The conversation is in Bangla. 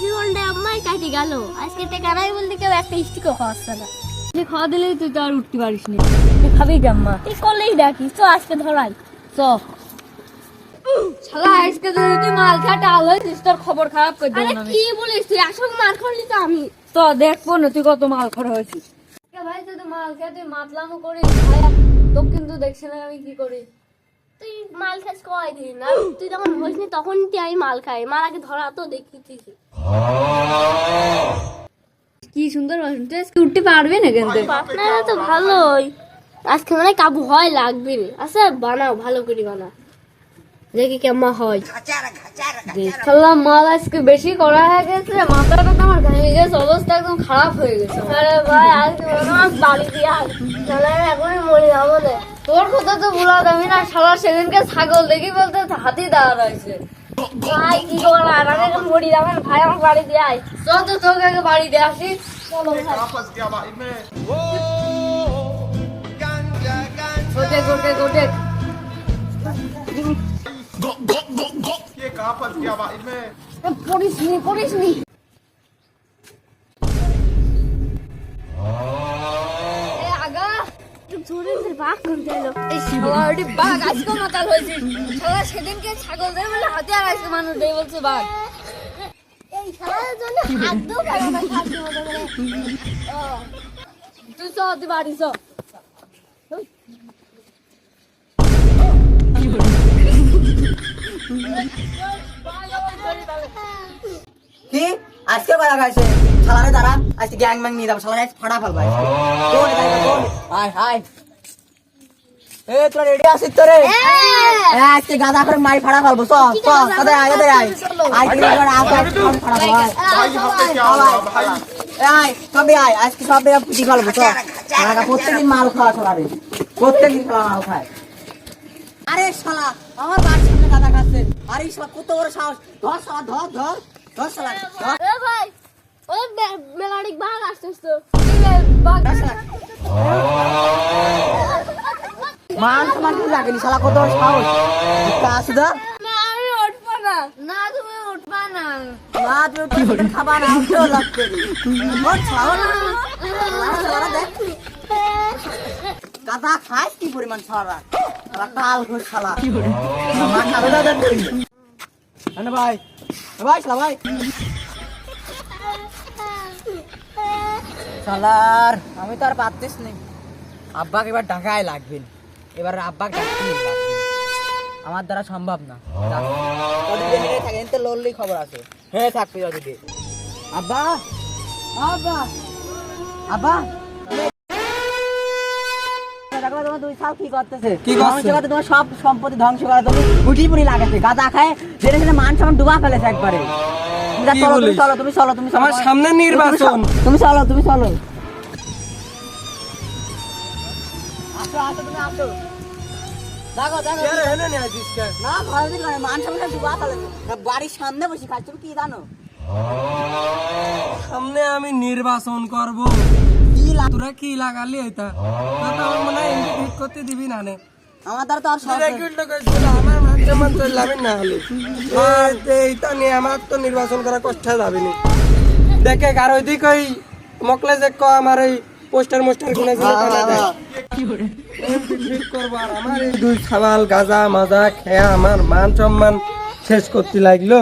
জীবনটা কাটি গেল। আজকে বলতে কেউ একটা খাওয়াচ্ছে না। তুই খাওয়া দিলেই তুই তো আর উঠতে পারিস নি। তুই খাবি তুই করলেই তো আজকে ধরাই চ। শালা আজকে যদি তুই মাল খাটে আলো হয়েছিস তোর খবর খারাপ করে আরে দেবো আমি। কি বলিস তুই? আসল মার খাওয়ালি তো আমি। তো দেখব না তুই কত মাল খড় হয়েছিস। ভাই তুই তো মাল খেয়ে তুই মাতলামো করিস। ভাই তো কিন্তু দেখছি না আমি কি করি। তুই মাল খাস কয় দিন? না তুই যখন হইসনি তখন তুই আমি মাল খাই? মার আগে ধরা তো দেখি তুই কি। সুন্দর বাসন তুই আজকে উঠতে পারবি না কিন্তু? আপনারা তো ভালোই। আজকে মানে কাবু হয় লাগবে আচ্ছা বানাও ভালো করে বানা দেখি কেমন হয়। দেখলাম মাল আজকে বেশি করা হয়ে গেছে মাথাটা তো আমার ভেঙে গেছে অবস্থা একদম খারাপ হয়ে গেছে। আরে ভাই আজকে মনে বাড়ি দিয়ে এখনই মরে যাব রে তোর কথা তো ভুলা যাবি না শালা সেদিনকে ছাগল দেখি বলতে হাতি দাঁড়া রয়েছে ভাই কি করা আমি এখন মরি যাবেন ভাই আমার বাড়ি দিয়ে আয় চল তো তোকে আগে বাড়ি দিয়ে আসি চলো ভাই वापस गया भाई मैं গোটে গোটে গোটে ये कहाँ फंस गया भाई मैं পড়িস নি পড়িস নি জোরে বাঘ করতে এলো। এই শালা বাঘ আজকে মাতাল হয়েছে। শালা সেদিনকে ছাগল দেয় বলে হাতে আর আজকে মানুষ দেয় বলছে বাঘ। এই খেলার জন্য হাত দিয়েও পারে না তুই চ তুই বাড়ি চ। কি? আজকে বাড়া খাইছে শালারে তারা আজকে গ্যাং ম্যাং নিয়ে যাব শালারে ফাটা ফেলব আয় তোর রেডি আছিস প্রত্যেকদিন মাল খাওয়া ছড়াবে প্রত্যেকদিন মাল খায়। আরে সালা আমার বাড়ির সামনে গাদা খাচ্ছে। আরে শালা কত বড় সাহস। ধর শালা ধর ধর। ধর শালা ধর এ ভাই ওই মেলাডিক বাঘ আসছিস তো বাঘ মান সমান কি লাগেনি শালা কত সাহস। তা। আসু না আমি উঠবো না। না তুমি উঠবা না। মা তুই তো খাবার আউটো লাগতে ওর ছাওলা শালা দেখ। গাদা খাস কি পরিমাণ ছাড়া কাল ঘর শালা। কি করে? মা খাবে দাদা ভাই ভাই শালা ভাই আমি তো আর পারতিস নি। আব্বাকে এবার ঢাকায় লাগবে এবার আব্বাকে আমার দ্বারা সম্ভব না। ওদিকে থাকে এতে লড়লেই খবর আছে। হ্যাঁ থাকবে ওদিকে। আব্বা আব্বা আব্বা। দেখো তোমার দুই সাল কি করতেছে? ধ্বংস করতে তোমার সব সম্পত্তি ধ্বংস করা তুমি উঠি পুরি গাদা খায় মান সম্মান ডুবা ফেলেছে একবারে। তুমি চলো তুমি চলো তুমি চলো আমার সামনে নির্বাচন। তুমি চলো তুমি চলো। আসো আসো তুমি আসো। বাড়ির সামনে বসে খাচ্ছ তুমি কি জানো? সামনে আমি নির্বাচন করব। কি তোরা কি লাগালি এটা? মনে হয় করতে দিবি না নে। আমার দ্বারা তো আর আমার মান তো লাভি না হলে। আর এইটা নিয়ে আমার তো নির্বাচন করা কষ্ট যাবে নি দেখে আর ওইদিক ওই মকলে যে ক আমার ওই পোস্টার মোস্টার এই দুই খাবাল গাজা মাজা খেয়া আমার মান সম্মান শেষ করতে লাগল।